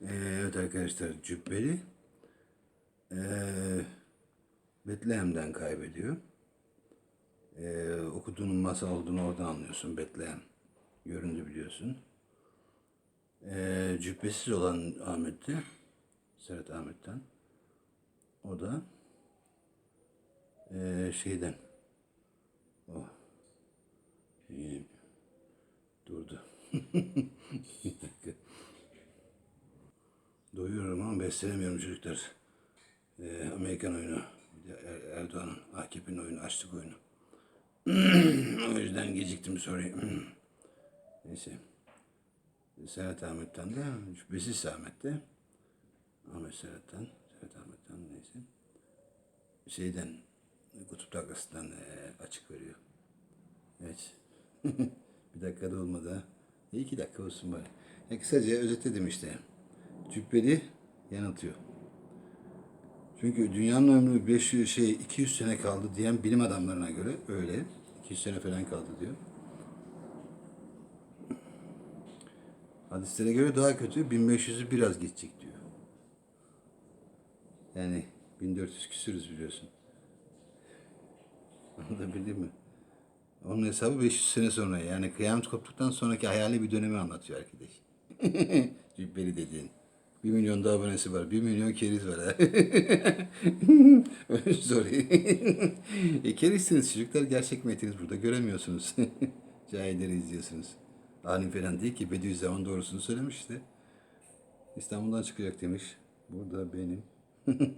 Ee, evet arkadaşlar Cübbeli ee, Betlehem'den kaybediyor. Ee, okuduğunun masal olduğunu oradan anlıyorsun. Betlehem göründü biliyorsun. Ee, cübbesiz olan Ahmet'ti. Serhat Ahmet'ten. O da ee, şeyden o ee, durdu. Bir dakika. Doyuyorum ama beslenemiyorum çocuklar. Ee, Amerikan oyunu. Er- Erdoğan'ın, AKP'nin oyunu, açlık oyunu. o yüzden geciktim sorry. Neyse. Serhat Ahmet'ten de, Cübbesiz Ahmet'te. Ahmet Serhat'tan, Serhat Ahmet'ten neyse. Şeyden, Kutup Taklası'ndan eee, açık veriyor. Evet. bir dakika da olmadı. İyi iki dakika olsun bari. Ya kısaca özetledim işte. Cübbeli yanıltıyor. Çünkü dünyanın ömrü 500 şey 200 sene kaldı diyen bilim adamlarına göre öyle. 200 sene falan kaldı diyor. Hadislere göre daha kötü 1500'ü biraz geçecek diyor. Yani 1400 küsürüz biliyorsun. Anlatabildim mi? Onun hesabı 500 sene sonra. Yani kıyamet koptuktan sonraki hayali bir dönemi anlatıyor arkadaş. Cübbeli dediğin. Bir milyon da abonesi var. Bir milyon keriz var. ha. Sorry. e, kerizsiniz çocuklar. Gerçek metiniz burada. Göremiyorsunuz. Cahilleri izliyorsunuz. Alim falan değil ki. Bediüzzaman doğrusunu söylemiş işte. İstanbul'dan çıkacak demiş. Burada benim.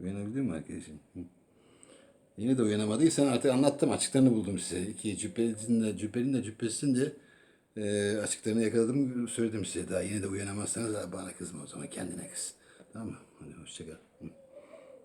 Uyanabildin mi arkadaşım? Yine de uyanamadıysan artık anlattım. Açıklarını buldum size. İki cübbelinin de, cübbelinin de cübbesinin de e, açıklarını yakaladım. Söyledim size daha. Yine de uyanamazsanız bana kızma o zaman. Kendine kız. Tamam mı? Hadi hoşça kal. Hı.